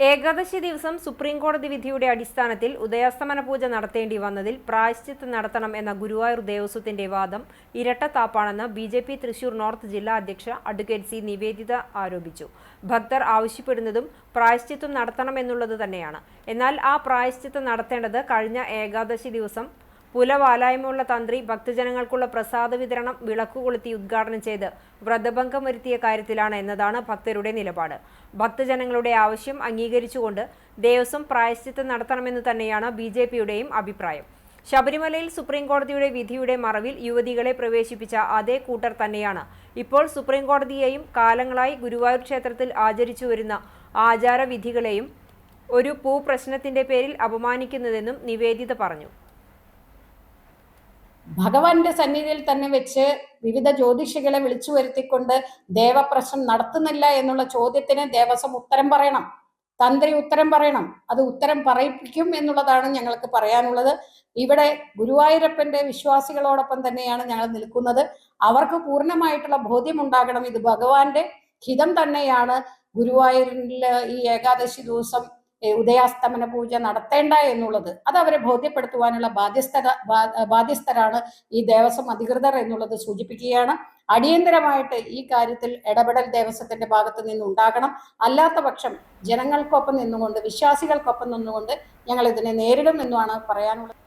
ഏകാദശി ദിവസം സുപ്രീം കോടതി വിധിയുടെ അടിസ്ഥാനത്തിൽ ഉദയാസ്തമന പൂജ നടത്തേണ്ടി വന്നതിൽ പ്രായശ്ചിത്ത് നടത്തണം എന്ന ഗുരുവായൂർ ദേവസ്വത്തിന്റെ വാദം ഇരട്ടത്താപ്പാണെന്ന് B J P Thrissur north ജില്ലാ അധ്യക്ഷ അഡ്വക്കേറ്റ് സി നിവേദിത ആരോപിച്ചു. ഭക്തർ ആവശ്യപ്പെടുന്നതും പ്രായശ്ചിത്വം നടത്തണമെന്നുള്ളത് തന്നെയാണ്. എന്നാൽ ആ പ്രായശ്ചിത്തം നടത്തേണ്ടത് കഴിഞ്ഞ ഏകാദശി ദിവസം പുലവാലായ്മയുള്ള തന്ത്രി ഭക്തജനങ്ങൾക്കുള്ള പ്രസാദ വിതരണം വിളക്കുകൊളുത്തി ഉദ്ഘാടനം ചെയ്ത് വ്രതഭംഗം വരുത്തിയ കാര്യത്തിലാണ് എന്നതാണ് ഭക്തരുടെ നിലപാട്. ഭക്തജനങ്ങളുടെ ആവശ്യം അംഗീകരിച്ചുകൊണ്ട് ദേവസ്വം പ്രായശ്ചിത്തം നടത്തണമെന്ന് തന്നെയാണ് ബി ജെ പിയുടെയും അഭിപ്രായം. ശബരിമലയിൽ സുപ്രീംകോടതിയുടെ വിധിയുടെ മറവിൽ യുവതികളെ പ്രവേശിപ്പിച്ച അതേ കൂട്ടർ തന്നെയാണ്. ഇപ്പോൾ സുപ്രീംകോടതിയെയും കാലങ്ങളായി ഗുരുവായൂർ ക്ഷേത്രത്തിൽ ആചരിച്ചു വരുന്ന ആചാരവിധികളെയും ഒരു ഭൂപ്രശ്നത്തിന്റെ പേരിൽ അപമാനിക്കുന്നതെന്നും നിവേദിത പറഞ്ഞു. ഭഗവാന്റെ സന്നിധിയിൽ തന്നെ വെച്ച് വിവിധ ജ്യോതിഷികളെ വിളിച്ചു വരുത്തിക്കൊണ്ട് ദേവപ്രശ്നം നടത്തുന്നില്ല എന്നുള്ള ചോദ്യത്തിന് ദേവസ്വം ഉത്തരം പറയണം. തന്ത്രി ഉത്തരം പറയണം. അത് ഉത്തരം പറയിപ്പിക്കും എന്നുള്ളതാണ് ഞങ്ങൾക്ക് പറയാനുള്ളത്. ഇവിടെ ഗുരുവായൂരപ്പന്റെ വിശ്വാസികളോടൊപ്പം തന്നെയാണ് ഞങ്ങൾ നിൽക്കുന്നത്. അവർക്ക് പൂർണമായിട്ടുള്ള ബോധ്യം ഉണ്ടാകണം ഇത് ഭഗവാന്റെ ഹിതം തന്നെയാണ് ഗുരുവായൂരിൽ ഈ ഏകാദശി ദിവസം ഉദയാസ്തമന പൂജ നടത്തേണ്ട എന്നുള്ളത് അത് അവരെ ബോധ്യപ്പെടുത്തുവാനുള്ള ബാധ്യസ്ഥത ബാധ്യസ്ഥരാണ് ഈ ദേവസ്വം അധികൃതർ എന്നുള്ളത് സൂചിപ്പിക്കുകയാണ്. അടിയന്തരമായിട്ട് ഈ കാര്യത്തിൽ ഇടപെടൽ ദേവസ്വത്തിന്റെ ഭാഗത്ത് നിന്നുണ്ടാകണം. അല്ലാത്ത പക്ഷം ജനങ്ങൾക്കൊപ്പം നിന്നുകൊണ്ട് വിശ്വാസികൾക്കൊപ്പം നിന്നുകൊണ്ട് ഞങ്ങൾ ഇതിനെ നേരിടും എന്നുമാണ് പറയാനുള്ളത്.